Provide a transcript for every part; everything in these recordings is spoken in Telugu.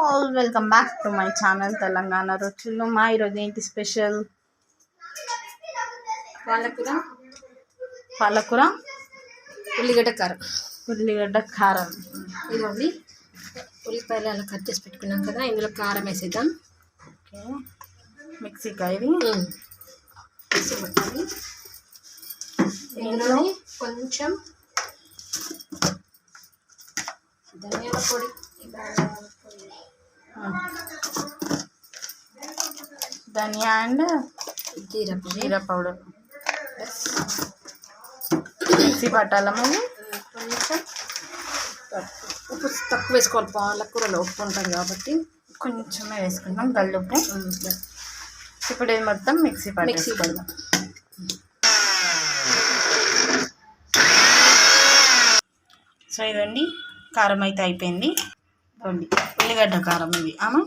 All welcome back to my channel Telangana రుచులు మా ఈరోజు ఏంటి స్పెషల్ పాలకూర. పాలకూర. ఉల్లిగడ్డ కారం. ఉల్లిగడ్డ కారం. ఇదిగోండి ఉల్లిపాయలు అలా కట్ చేసి పెట్టుకున్నాం కదా ఇందులో కారం వేసేద్దాం. ఓకే. మిక్సీకా ఇది మిక్సీ పట్టాలి ఇందులో కొంచెం ధనియాల పొడి. Dhania and jeera jeera powder. Mixie పట్టాలా మళ్ళీ కొంచెం ఉప్పు తక్కువ వేసుకోవాలి. పాలకూరలో ఉప్పు ఉంటుంది కాబట్టి. కొంచెమే వేసుకుంటాం గల్లుప్పు ఇప్పుడు ఇది మొత్తం మిక్సీ మిక్సీ పట్టేసి పడదాం సో ఇదండి కారం అయితే అయిపోయింది. ఇదిగోండి ఉల్లిగడ్డ కారం ఇది ఆమా?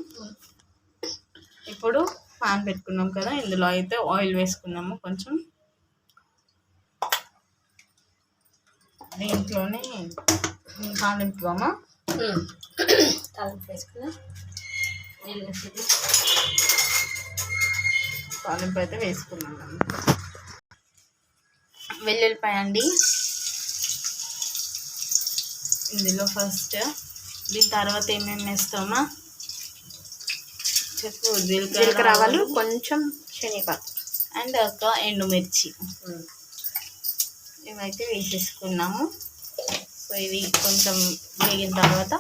ఇప్పుడు పాన్ పెట్టుకున్నాం కదా ఇందులో అయితే ఆయిల్ వేసుకున్నాము కొంచెం. దీంట్లోనే తాలింపుమా. తాలింపు వేసేది. తాలింపు అయితే వేసుకున్నాం. వెల్లుల్లిపాయ అండి. ఇందులో ఫస్ట్ దీని తర్వాత ఏమేమి వేస్తామా? చెప్పు జీలకర్ర ఆవాలు. కొంచెం శనగపాకు అండ్ ఒక ఎండుమిర్చి. ఇవైతే వేసేసుకున్నాము. సో ఇది కొంచెం వేగిన తర్వాత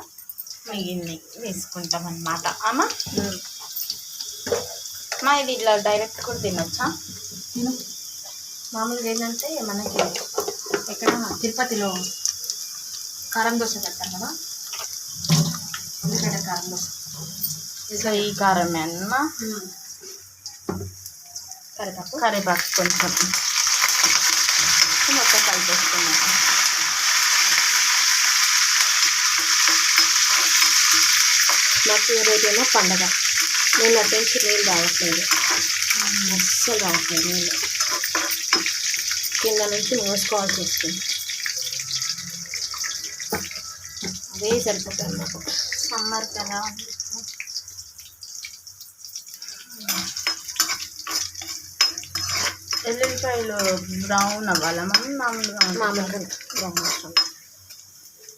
మిగిలినవి వేసుకుంటాం అన్నమాట అమ్మా మా ఇది ఇట్లా డైరెక్ట్ కూడా తినొచ్చా? మామూలుగా ఏంటంటే మనకి ఎక్కడ తిరుపతిలో కారం దోశ పెడతారు కదా? కారం ఇట్లా ఈ కారమే అన్న కరివేపాకు. కరివేపాకు కొంచెం. మొత్తం కలిపేసుకున్నాం మాకు రేపేమో పండగ. నేను అటు నుంచి నీళ్ళు తాగట్లేదు అస్సలు రావట్లేదు నీళ్ళు కింద నుంచి మోసుకోవాల్సి వస్తుంది. అదే సరిపోతుంది మాకు. సమ్మర్ కదా. ఎల్లుల్లిపాయలు బ్రౌన్ అవ్వాలా? మనం మామూలుగా? మామూలుగా బ్రౌన్ అవసరం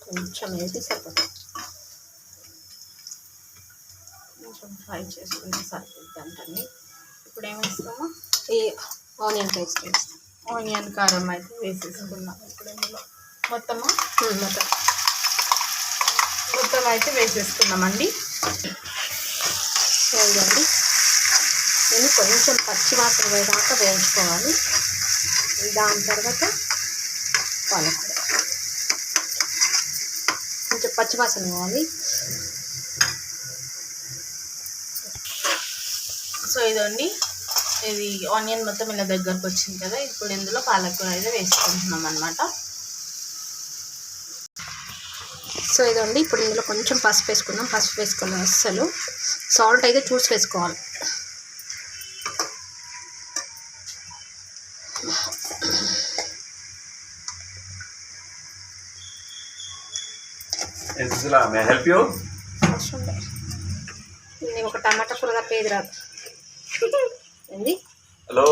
కొంచెం వేసి సరిపోతుంది. కొంచెం ఫ్రై చేసుకుంటే సరిపోద్ది అంటండి. ఇప్పుడు ఏం వేస్తాము? ఈ ఆనియన్ పేస్ట్ వేస్తాం. ఆనియన్ కారం అయితే వేసేసుకున్నాం ఇప్పుడు ఇందులో మొత్తము? మొత్తం. మొత్తం అయితే వేసేసుకున్నామండి సో ఇదండి నేను కొంచెం పచ్చి వాసన పోయేదాకా వేయించుకోవాలి. దాని తర్వాత పాలకూర కొంచెం పచ్చి వాసన పోవాలి. సో ఇదండి. ఇది ఆనియన్ మొత్తం ఇలా దగ్గరకు వచ్చింది కదా ఇప్పుడు ఇందులో పాలకూర అయితే వేసుకుంటున్నాం అనమాట సో ఇదండి. ఇప్పుడు ఇందులో కొంచెం పసుపు వేసుకుందాం. పసుపు వేసుకోవాలి అస్సలు. సాల్ట్ అయితే చూసి వేసుకోవాలి. ఒక టమాటా కూర తప్ప ఏది రాదు. ఏంది? హలో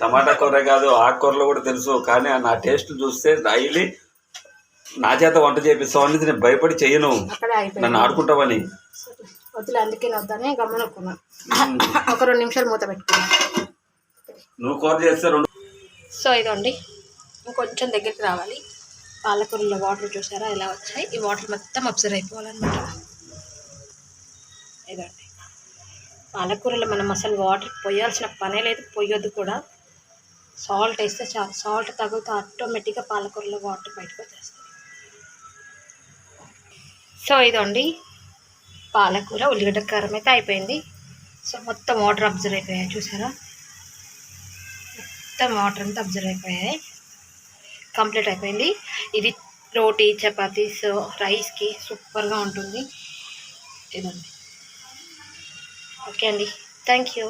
టమాటా కూర కాదు ఆకుకూరలు కూడా తెలుసు. కానీ నా టేస్ట్ చూస్తే డైలీ నా చేత వంట చేపిస్తావు అనేది నేను భయపడి అక్కడే నన్ను ఆడుకుంటావని. వద్దులే అందుకే వద్దని గమనుకున్నా ఒక రెండు నిమిషాలు మూత పెట్టుకున్నా. నువ్వు కూర చేస్తే రెండు సో ఇదండి. ఇంకొంచెం దగ్గరికి రావాలి. పాలకూరలో వాటర్ చూసారా ఎలా వచ్చాయి? ఈ వాటర్ మొత్తం అబ్జర్వ్ అయిపోవాలన్నమాట. ఇదండి. పాలకూరలో మనం అసలు వాటర్ పోయాల్సిన పనే లేదు పోయొద్దు కూడా. సాల్ట్ వేస్తే చాలు. సాల్ట్ తగిలితే ఆటోమేటిక్గా పాలకూరలో వాటర్ బయటకు వచ్చేస్తుంది సో ఇదండి. పాలకూర ఉల్లిగడ్డ కారం అయితే అయిపోయింది. సో మొత్తం వాటర్ అబ్జర్వ్ అయిపోయాయి చూసారా? మొత్తం వాటర్ అంతా అబ్జర్వ్ అయిపోయాయి. కంప్లీట్ అయిపోయింది. ఇది రోటీ చపాతీస్ రైస్కి సూపర్గా ఉంటుంది. ఇదండి ఓకే అండి. Thank you.